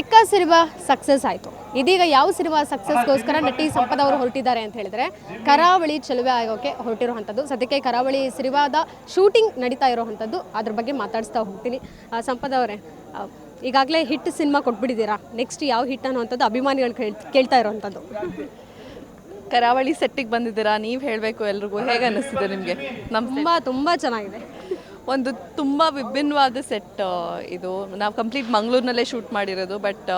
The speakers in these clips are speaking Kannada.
ಎಕ್ಕ ಸಿನಿಮಾ ಸಕ್ಸಸ್ ಆಯಿತು. ಇದೀಗ ಯಾವ ಸಿನಿಮಾ ಸಕ್ಸಸ್ಗೋಸ್ಕರ ನಟಿ ಸಂಪದ ಅವರು ಹೊರಟಿದ್ದಾರೆ ಅಂತ ಹೇಳಿದ್ರೆ ಕರಾವಳಿ ಚೆಲುವೆ ಆಗೋಕೆ ಹೊರಟಿರುವಂಥದ್ದು ಸದ್ಯಕ್ಕೆ ಕರಾವಳಿ ಸಿನಿಮಾದ ಶೂಟಿಂಗ್ ನಡೀತಾ ಇರೋವಂಥದ್ದು ಅದ್ರ ಬಗ್ಗೆ ಮಾತಾಡಿಸ್ತಾ ಹೋಗ್ತೀನಿ. ಆ, ಸಂಪದ ಅವರೇ ಈಗಾಗಲೇ ಹಿಟ್ ಸಿನಿಮಾ ಕೊಟ್ಬಿಟ್ಟಿದ್ದೀರಾ? ನೆಕ್ಸ್ಟ್ ಯಾವ ಹಿಟ್ ಅನ್ನುವಂಥದ್ದು ಅಭಿಮಾನಿಗಳು ಕೇಳ್ ಕೇಳ್ತಾ ಇರೋವಂಥದ್ದು. ಕರಾವಳಿ ಸೆಟ್ಟಿಗೆ ಬಂದಿದ್ದೀರಾ? ನೀವು ಹೇಳಬೇಕು ಎಲ್ರಿಗೂ. ಹೇಗೆ ಅನ್ನಿಸ್ತಿದೆ ನಿಮಗೆ? ನಮ್ಮ ತುಂಬ ತುಂಬ ಚೆನ್ನಾಗಿದೆ. ಒಂದು ತುಂಬ ವಿಭಿನ್ನವಾದ ಸೆಟ್ ಇದು. ನಾವು ಕಂಪ್ಲೀಟ್ ಮಂಗಳೂರಿನಲ್ಲೇ ಶೂಟ್ ಮಾಡಿರೋದು ಬಟ್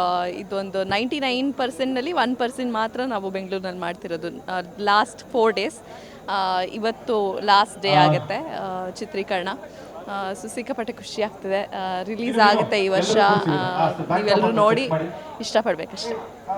ಇದೊಂದು ನೈಂಟಿ ನೈನ್ ಪರ್ಸೆಂಟ್ನಲ್ಲಿ ಒನ್ ಪರ್ಸೆಂಟ್ ಮಾತ್ರ ನಾವು ಬೆಂಗಳೂರಿನಲ್ಲಿ ಮಾಡ್ತಿರೋದು. ಲಾಸ್ಟ್ ಫೋರ್ ಡೇಸ್ ಇವತ್ತು ಲಾಸ್ಟ್ ಡೇ ಆಗುತ್ತೆ ಚಿತ್ರೀಕರಣ. ಸೊ ಸಿಕ್ಕಾಪಟ್ಟೆ ಖುಷಿ ಆಗ್ತದೆ. ರಿಲೀಸ್ ಆಗುತ್ತೆ ಈ ವರ್ಷ. ನೀವೆಲ್ಲರೂ ನೋಡಿ ಇಷ್ಟಪಡ್ಬೇಕಷ್ಟೆ.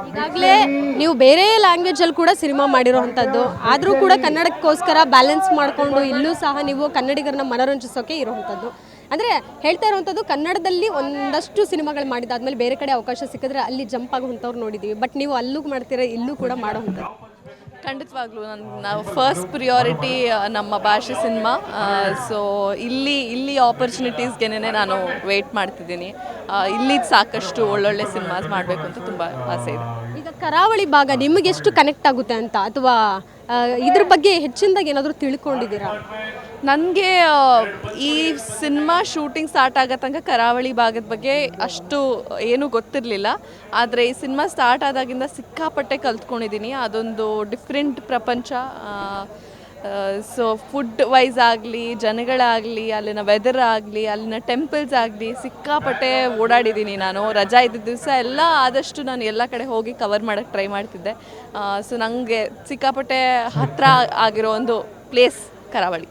ಈಗಾಗಲೇ ನೀವು ಬೇರೆ ಲ್ಯಾಂಗ್ವೇಜಲ್ಲಿ ಕೂಡ ಸಿನಿಮಾ ಮಾಡಿರೋವಂಥದ್ದು. ಆದರೂ ಕೂಡ ಕನ್ನಡಕ್ಕೋಸ್ಕರ ಬ್ಯಾಲೆನ್ಸ್ ಮಾಡಿಕೊಂಡು ಇಲ್ಲೂ ಸಹ ನೀವು ಕನ್ನಡಿಗರನ್ನ ಮನೋರಂಜಿಸೋಕೆ ಇರುವಂಥದ್ದು. ಅಂದರೆ ಹೇಳ್ತಾ ಇರುವಂಥದ್ದು ಕನ್ನಡದಲ್ಲಿ ಒಂದಷ್ಟು ಸಿನಿಮಾಗಳು ಮಾಡಿದಾದ್ಮೇಲೆ ಬೇರೆ ಕಡೆ ಅವಕಾಶ ಸಿಕ್ಕಿದ್ರೆ ಅಲ್ಲಿ ಜಂಪ್ ಆಗುವಂಥವ್ರು ನೋಡಿದ್ದೀವಿ ಬಟ್ ನೀವು ಅಲ್ಲೂ ಮಾಡ್ತೀರಾ, ಇಲ್ಲೂ ಕೂಡ ಮಾಡೋವಂಥದ್ದು ಖಂಡಿತವಾಗ್ಲೂ ನನ್ನ ನಾವು ಫಸ್ಟ್ ಪ್ರಿಯಾರಿಟಿ ನಮ್ಮ ಭಾಷೆ ಸಿನಿಮಾ ಸೊ ಇಲ್ಲಿ ಇಲ್ಲಿ ಆಪರ್ಚುನಿಟೀಸ್ಗೆನೇ ನಾನು ವೆಯ್ಟ್ ಮಾಡ್ತಿದ್ದೀನಿ. ಇಲ್ಲಿ ಸಾಕಷ್ಟು ಒಳ್ಳೊಳ್ಳೆ ಸಿನಿಮಾಸ್ ಮಾಡಬೇಕು ಅಂತ ತುಂಬ ಆಸೆ ಇದೆ. ಈಗ ಕರಾವಳಿ ಭಾಗ ನಿಮಗೆ ಎಷ್ಟು ಕನೆಕ್ಟ್ ಆಗುತ್ತೆ ಅಂತ? ಅಥವಾ ಇದ್ರ ಬಗ್ಗೆ ಹೆಚ್ಚಿನದಾಗಿ ಏನಾದರೂ ತಿಳ್ಕೊಂಡಿದ್ದೀರಾ? ನನಗೆ ಈ ಸಿನಿಮಾ ಶೂಟಿಂಗ್ ಸ್ಟಾರ್ಟ್ ಆಗೋ ತನಕ ಕರಾವಳಿ ಭಾಗದ ಬಗ್ಗೆ ಅಷ್ಟು ಏನೂ ಗೊತ್ತಿರಲಿಲ್ಲ. ಆದರೆ ಈ ಸಿನಿಮಾ ಸ್ಟಾರ್ಟ್ ಆದಾಗಿಂದ ಸಿಕ್ಕಾಪಟ್ಟೆ ಕಲ್ತ್ಕೊಂಡಿದ್ದೀನಿ. ಅದೊಂದು ಡಿಫ್ರೆಂಟ್ ಪ್ರಪಂಚ. ಸೊ ಫುಡ್ ವೈಸ್ ಆಗಲಿ, ಜನಗಳಾಗಲಿ, ಅಲ್ಲಿನ ವೆದರ್ ಆಗಲಿ, ಅಲ್ಲಿನ ಟೆಂಪಲ್ಸ್ ಆಗಲಿ, ಸಿಕ್ಕಾಪಟ್ಟೆ ಓಡಾಡಿದ್ದೀನಿ ನಾನು. ರಜಾ ಇದ್ದ ದಿವಸ ಎಲ್ಲ ಆದಷ್ಟು ನಾನು ಎಲ್ಲ ಕಡೆ ಹೋಗಿ ಕವರ್ ಮಾಡೋಕ್ಕೆ ಟ್ರೈ ಮಾಡ್ತಿದ್ದೆ. ಸೊ ನನಗೆ ಸಿಕ್ಕಾಪಟ್ಟೆ ಹತ್ತಿರ ಆಗಿರೋ ಒಂದು ಪ್ಲೇಸ್ ಕರಾವಳಿ.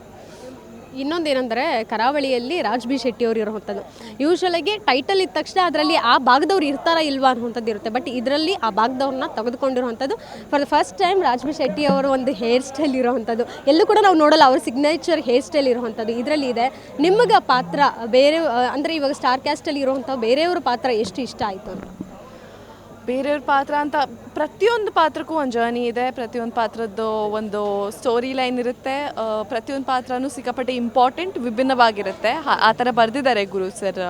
ಇನ್ನೊಂದೇನೆಂದರೆ ಕರಾವಳಿಯಲ್ಲಿ ರಾಜ್ ಶೆಟ್ಟಿ ಅವರು ಇರುವಂಥದ್ದು. ಯೂಶ್ವಲಾಗಿ ಟೈಟಲ್ ಇದ್ದ ತಕ್ಷಣ ಅದರಲ್ಲಿ ಆ ಭಾಗದವ್ರು ಇರ್ತಾರಾ ಇಲ್ವಾ ಅನ್ನುವಂಥದ್ದು ಇರುತ್ತೆ. ಬಟ್ ಇದರಲ್ಲಿ ಆ ಭಾಗದವ್ರನ್ನ ತೆಗೆದುಕೊಂಡಿರುವಂಥದ್ದು. For the first time Raj B Shetty ಅವರು ಒಂದು ಹೇರ್ ಸ್ಟೈಲ್ ಇರುವಂಥದ್ದು. ಎಲ್ಲೂ ಕೂಡ ನಾವು ನೋಡಲ್ಲ, ಅವ್ರ ಸಿಗ್ನೇಚರ್ ಹೇರ್ ಸ್ಟೈಲ್ ಇರುವಂಥದ್ದು. ಇದರಲ್ಲಿ ಇದೆ, ನಿಮಗೆ ಪಾತ್ರ ಬೇರೆ, ಅಂದರೆ ಇವಾಗ ಸ್ಟಾರ್ ಕ್ಯಾಸ್ಟಲ್ಲಿ ಇರುವಂಥ ಬೇರೆಯವ್ರ ಪಾತ್ರ ಎಷ್ಟು ಇಷ್ಟ ಆಯಿತು? ಅಂತ. ಬೇರೆಯವ್ರ ಪಾತ್ರ ಅಂತ ಪ್ರತಿಯೊಂದು ಪಾತ್ರಕ್ಕೂ ಒಂದು ಜರ್ನಿ ಇದೆ, ಪ್ರತಿಯೊಂದು ಪಾತ್ರದ್ದು ಒಂದು ಸ್ಟೋರಿ ಲೈನ್ ಇರುತ್ತೆ. ಪ್ರತಿಯೊಂದು ಪಾತ್ರನೂ ಸಿಕ್ಕಾಪಟ್ಟೆ ಇಂಪಾರ್ಟೆಂಟ್ ವಿಭಿನ್ನವಾಗಿರುತ್ತೆ. ಆ- ಥರ ಬರೆದಿದ್ದಾರೆ ಗುರು ಸರ್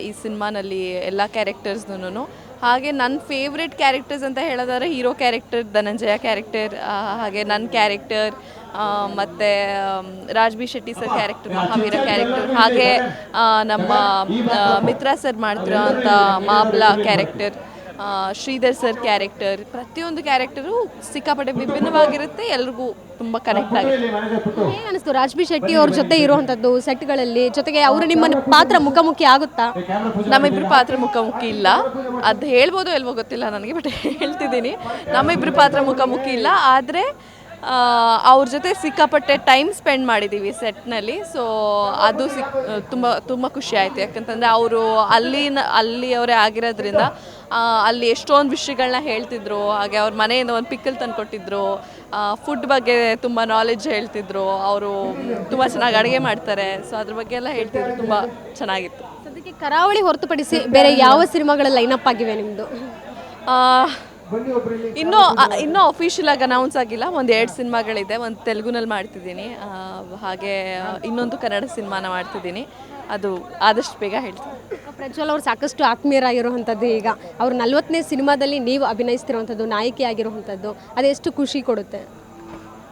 ಈ ಸಿನಿಮಾನಲ್ಲಿ ಎಲ್ಲ ಕ್ಯಾರೆಕ್ಟರ್ಸ್ನೂ ಹಾಗೆ ನನ್ನ ಫೇವ್ರೆಟ್ ಕ್ಯಾರೆಕ್ಟರ್ಸ್ ಅಂತ ಹೇಳೋದಾದ್ರೆ ಹೀರೋ ಕ್ಯಾರೆಕ್ಟರ್ ಧನಂಜಯ ಕ್ಯಾರೆಕ್ಟರ್ ಹಾಗೆ ನನ್ನ ಕ್ಯಾರೆಕ್ಟರ್ ಮತ್ತು Raj B Shetty sir character Mahaveera character ಹಾಗೆ ನಮ್ಮ ಮಿತ್ರ ಸರ್ ಮಾಡ್ತಿರೋ ಅಂತ Mabla character Shridhar sir character ಪ್ರತಿಯೊಂದು ಕ್ಯಾರೆಕ್ಟರು ಸಿಕ್ಕಾಪಟ್ಟೆ ವಿಭಿನ್ನವಾಗಿರುತ್ತೆ ಎಲ್ರಿಗೂ ತುಂಬ ಕನೆಕ್ಟ್ ಆಗುತ್ತೆ. ಹೇಗೆ ಅನಿಸ್ತು? ರಾಜ್ಬಿ ಶೆಟ್ಟಿ ಅವ್ರ ಜೊತೆ ಇರುವಂಥದ್ದು ಸೆಟ್ಗಳಲ್ಲಿ? ಜೊತೆಗೆ ಅವರು ನಿಮ್ಮ ಪಾತ್ರ ಮುಖಾಮುಖಿ ಆಗುತ್ತಾ? ನಮ್ಮಿಬ್ರು ಪಾತ್ರ ಮುಖಾಮುಖಿ ಇಲ್ಲ. ಅದು ಹೇಳ್ಬೋದು ಎಲ್ವೋ ಗೊತ್ತಿಲ್ಲ ನನಗೆ ಬಟ್ ಹೇಳ್ತಿದ್ದೀನಿ. ನಮ್ಮಿಬ್ರು ಪಾತ್ರ ಮುಖಾಮುಖಿ ಇಲ್ಲ. ಆದರೆ ಅವ್ರ ಜೊತೆ ಸಿಕ್ಕಾಪಟ್ಟೆ ಟೈಮ್ ಸ್ಪೆಂಡ್ ಮಾಡಿದ್ದೀವಿ ಸೆಟ್ನಲ್ಲಿ. ಸೊ ಅದು ಸಿಕ್ ತುಂಬ ತುಂಬ ಖುಷಿ ಆಯಿತು. ಯಾಕಂತಂದರೆ ಅವರು ಅಲ್ಲಿನ ಅಲ್ಲಿಯವರೇ ಆಗಿರೋದ್ರಿಂದ ಆ, ಅಲ್ಲಿ ಎಷ್ಟೊಂದು ವಿಷಯಗಳನ್ನ ಹೇಳ್ತಿದ್ರು. ಹಾಗೆ ಅವ್ರ ಮನೆಯಿಂದ ಒಂದು ಪಿಕ್ಕಲ್ ತಂದು ಕೊಟ್ಟಿದ್ರು. ಫುಡ್ ಬಗ್ಗೆ ತುಂಬ ನಾಲೆಜ್ ಹೇಳ್ತಿದ್ರು. ಅವರು ತುಂಬ ಚೆನ್ನಾಗಿ ಅಡುಗೆ ಮಾಡ್ತಾರೆ. ಸೊ ಅದ್ರ ಬಗ್ಗೆ ಎಲ್ಲ ಹೇಳ್ತಿದ್ರು. ತುಂಬ ಚೆನ್ನಾಗಿತ್ತು. ಸದ್ಯಕ್ಕೆ ಕರಾವಳಿ ಹೊರತುಪಡಿಸಿ ಬೇರೆ ಯಾವ ಸಿನಿಮಾಗಳ ಲೈನಪ್ ಆಗಿವೆ ನಿಮ್ಮದು ಇನ್ನೂ ಇನ್ನೂ ಅಫಿಷಿಯಲ್ ಆಗಿ ಅನೌನ್ಸ್ ಆಗಿಲ್ಲ. ಒಂದು ಎರಡು ಸಿನಿಮಾಗಳಿದೆ ಒಂದು ತೆಲುಗುನಲ್ಲಿ ಮಾಡ್ತಿದ್ದೀನಿ. ಹಾಗೆ ಇನ್ನೊಂದು ಕನ್ನಡ ಸಿನಿಮಾನ ಮಾಡ್ತಿದ್ದೀನಿ. ಅದು ಆದಷ್ಟು ಬೇಗ ಹೇಳ್ತೀನಿ. ಪ್ರಜ್ವಲ್ ಅವರು ಸಾಕಷ್ಟು ಆತ್ಮೀಯರಾಗಿರುವಂಥದ್ದು ಈಗ. ಅವ್ರ ನಲ್ವತ್ತನೇ ಸಿನಿಮಾದಲ್ಲಿ ನೀವು ಅಭಿನಯಿಸ್ತಿರುವಂಥದ್ದು ನಾಯಕಿ ಆಗಿರುವಂಥದ್ದು ಅದೆಷ್ಟು ಖುಷಿ ಕೊಡುತ್ತೆ?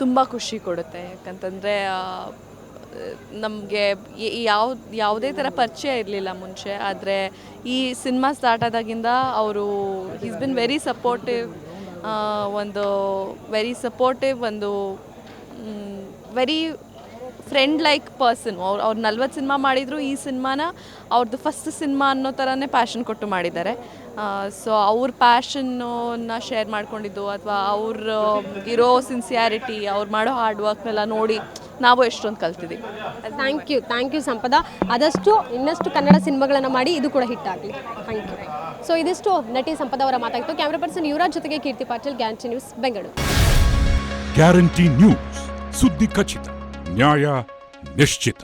ತುಂಬ ಖುಷಿ ಕೊಡುತ್ತೆ. ಯಾಕಂತಂದರೆ ನಮಗೆ ಯಾವ ಯಾವುದೇ ಥರ ಪರಿಚಯ ಇರಲಿಲ್ಲ ಮುಂಚೆ, ಆದರೆ ಈ ಸಿನಿಮಾ ಸ್ಟಾರ್ಟ್ ಆದಾಗಿಂದ ಅವರು ಈಸ್ ಬಿನ್ ವೆರಿ ಸಪೋರ್ಟಿವ್ ಒಂದು ವೆರಿ ಸಪೋರ್ಟಿವ್ ಒಂದು ವೆರಿ ಫ್ರೆಂಡ್ ಲೈಕ್ ಪರ್ಸನ್ ಅವ್ರು ಅವ್ರು ನಲ್ವತ್ತು ಸಿನಿಮಾ ಮಾಡಿದ್ರು, ಈ ಸಿನಿಮಾನ ಅವ್ರದ್ದು ಫಸ್ಟ್ ಸಿನಿಮಾ ಅನ್ನೋ ಥರನೇ ಪ್ಯಾಷನ್ ಕೊಟ್ಟು ಮಾಡಿದ್ದಾರೆ. ಸೊ ಅವ್ರ ಪ್ಯಾಷನ್ನ ಶೇರ್ ಮಾಡ್ಕೊಂಡಿದ್ದು, ಅಥವಾ ಅವ್ರ ಇರೋ ಸಿನ್ಸಿಯಾರಿಟಿ ಅವ್ರು ಮಾಡೋ ಹಾರ್ಡ್ ವರ್ಕ್ನೆಲ್ಲ ನೋಡಿ ನಾವು ಎಷ್ಟೊಂದು ಕಲ್ತಿದ್ದೀವಿ thank you thank you Sampada. ಆದಷ್ಟು ಇನ್ನಷ್ಟು ಕನ್ನಡ ಸಿನಿಮಾಗಳನ್ನು ಮಾಡಿ ಇದು ಕೂಡ ಹಿಟ್ ಆಗಲಿ. ಥ್ಯಾಂಕ್ ಯು ಸೊ ಇದಿಷ್ಟು ನಟಿ ಸಂಪದ ಅವರ ಮಾತಾಗಿತ್ತು. ಕ್ಯಾಮ್ರಾ ಪರ್ಸನ್ ಯುವರಾಜ್ ಜೊತೆಗೆ Keerthi Patil guarantee news Bengaluru guarantee news ಸುದ್ದಿ ಖಚಿತ ನ್ಯಾಯ ನಿಶ್ಚಿತ.